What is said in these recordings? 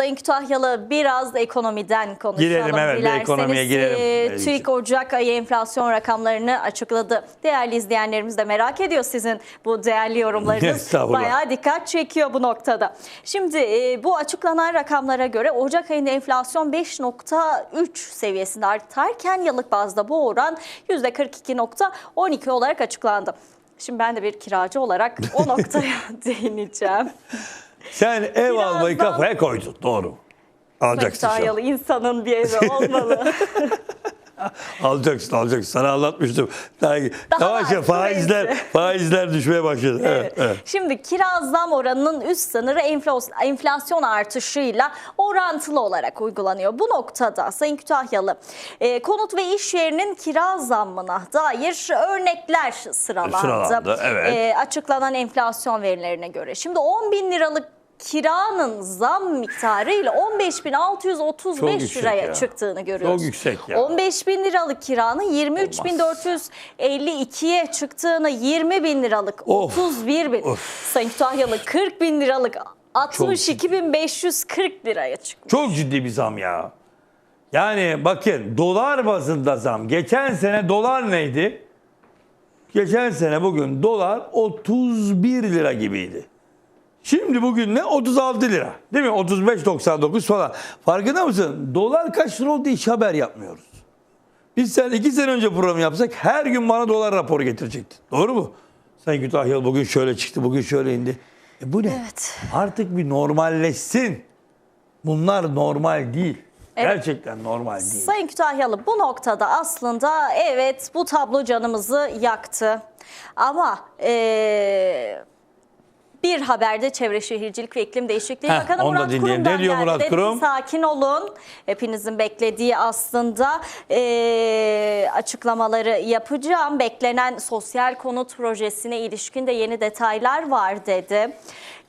Sayın Kütahyalı biraz ekonomiden konuşalım. Girelim, evet, bir dilerseniz. ekonomiye girelim. Evet. TÜİK Ocak ayı enflasyon rakamlarını açıkladı. Değerli izleyenlerimiz de merak ediyor sizin bu değerli yorumlarınız. Bayağı dikkat çekiyor bu noktada. Şimdi e, bu açıklanan rakamlara göre Ocak ayında enflasyon 5.3 seviyesinde artarken yıllık bazda bu oran %42.12 olarak açıklandı. Şimdi ben de bir kiracı olarak o noktaya değineceğim. Sen ev Birazdan- almayı kafaya koydun. Doğru. Alacaksın. Kütahyalı insanın bir evi olmalı. Alacaksın, alacaksın. Sana anlatmıştım. Daha, Daha yavaş yavaş faizler, faizler düşmeye başladı. Evet, evet. Şimdi kira zam oranının üst sınırı enflas- enflasyon artışıyla orantılı olarak uygulanıyor. Bu noktada Sayın Kütahyalı e, konut ve iş yerinin kira zammına dair örnekler sıralandı. Sıralandı, evet. E, açıklanan enflasyon verilerine göre. Şimdi 10 bin liralık kiranın zam miktarı ile 15.635 Çok yüksek liraya ya. çıktığını görüyoruz. Çok yüksek ya. 15 bin liralık kiranın 23.452'ye çıktığını 20 bin liralık Of. 31 bin Of. Sayın Kütahyalı 40 bin liralık 62.540 liraya çıkmış. Çok ciddi bir zam ya. Yani bakın dolar bazında zam. Geçen sene dolar neydi? Geçen sene bugün dolar 31 lira gibiydi. Şimdi bugün ne? 36 lira. Değil mi? 35.99 falan. Farkında mısın? Dolar kaç lira oldu hiç haber yapmıyoruz. Biz sen iki sene önce program yapsak her gün bana dolar raporu getirecektin. Doğru mu? Sayın Kütahyalı bugün şöyle çıktı, bugün şöyle indi. E bu ne? Evet. Artık bir normalleşsin. Bunlar normal değil. Evet. Gerçekten normal değil. Sayın Kütahyalı bu noktada aslında evet bu tablo canımızı yaktı. Ama eee, bir haberde Çevre Şehircilik ve İklim Değişikliği Heh, da Murat. Kurum'dan Ne diyor geldi. Murat Dedi Kurum? Sakin olun. Hepinizin beklediği aslında eee, açıklamaları yapacağım. Beklenen sosyal konut projesine ilişkin de yeni detaylar var dedi.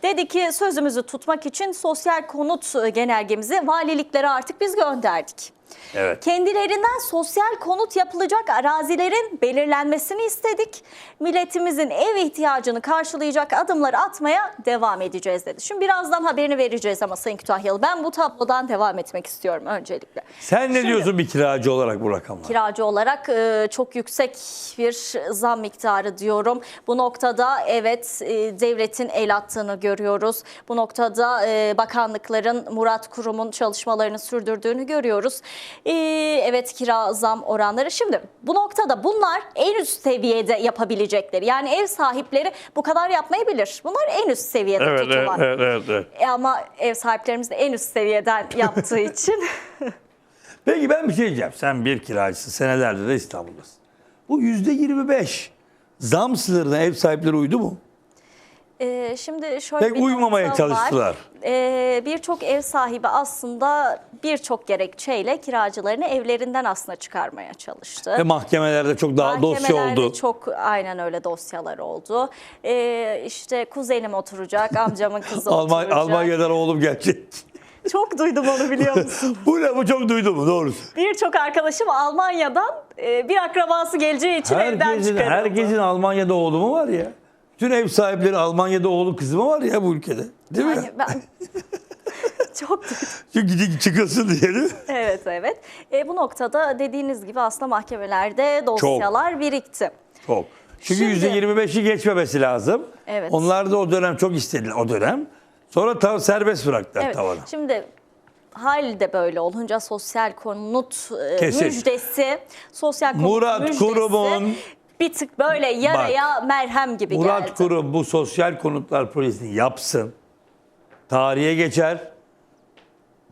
Dedi ki sözümüzü tutmak için sosyal konut e, genelgemizi valiliklere artık biz gönderdik. Evet. Kendilerinden sosyal konut yapılacak arazilerin belirlenmesini istedik. Milletimizin ev ihtiyacını karşılayacak adımları atmaya devam edeceğiz dedi. Şimdi birazdan haberini vereceğiz ama Sayın Kütahyalı ben bu tablodan devam etmek istiyorum öncelikle. Sen ne Şimdi- diyorsun bir kiracı olarak bu rakamlara? Kiracı olarak e, çok yüksek bir zam miktarı diyorum. Bu noktada evet e, devletin el attığını görüyoruz. Bu noktada e, bakanlıkların Murat Kurum'un çalışmalarını sürdürdüğünü görüyoruz. E, evet kira zam oranları. Şimdi bu noktada bunlar en üst seviyede yapabilecekleri. Yani ev sahipleri bu kadar yapmayabilir. Bunlar en üst seviyede Evet, evet, tutulan. evet, evet, evet. E, ama ev sahiplerimiz de en üst seviyeden yaptığı için Peki ben bir şey diyeceğim. Sen bir kiracısın. Senelerdir de İstanbul'dasın. Bu yüzde 25 zam sınırına ev sahipleri uydu mu? Ee, şimdi şöyle Pek bir uymamaya nokta var. çalıştılar. Ee, birçok ev sahibi aslında birçok gerekçeyle kiracılarını evlerinden aslında çıkarmaya çalıştı. Ve mahkemelerde çok daha dosya Mahkemelerde oldu. çok aynen öyle dosyalar oldu. Ee, işte kuzenim oturacak, amcamın kızı Alman, oturacak. Almanya'dan oğlum gelecek. Çok duydum onu biliyor musun? bu? Bu çok duydum mu? Doğrusu. Birçok arkadaşım Almanya'dan e, bir akrabası geleceği için evden Herkesin, çıkarıldı. herkesin Almanya'da oğlu mu var ya? Bütün ev sahipleri Almanya'da oğlu kızı mı var ya bu ülkede? Değil mi? Yani ben çok. Çünkü gidip çıkasın diye değil mi? Evet evet. E, bu noktada dediğiniz gibi aslında mahkemelerde dosyalar birikti. Çok. Çünkü Şimdi- yüzde 25'i geçmemesi lazım. Evet. Onlar da o dönem çok istediler o dönem. Sonra ta- serbest bıraktılar Evet. tavana. Şimdi hal de böyle olunca sosyal konut e, Kesin. müjdesi, sosyal konut Murat müjdesi Kurum'un- bir tık böyle yaraya merhem gibi Murat geldi. Kurum bu sosyal konutlar projesini yapsın. Tarihe geçer.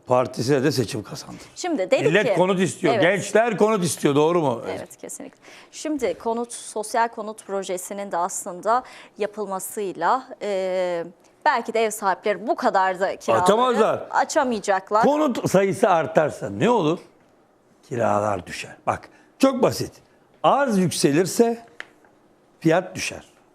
Partisine de seçim kazandı. Şimdi dedi Millet ki konut istiyor. Evet. Gençler konut istiyor. Doğru mu? Evet kesinlikle. Şimdi konut sosyal konut projesinin de aslında yapılmasıyla e, belki de ev sahipleri bu kadar da kiraları Açamazlar. açamayacaklar. Konut sayısı artarsa ne olur? Kiralar düşer. Bak çok basit. Arz yükselirse fiyat düşer.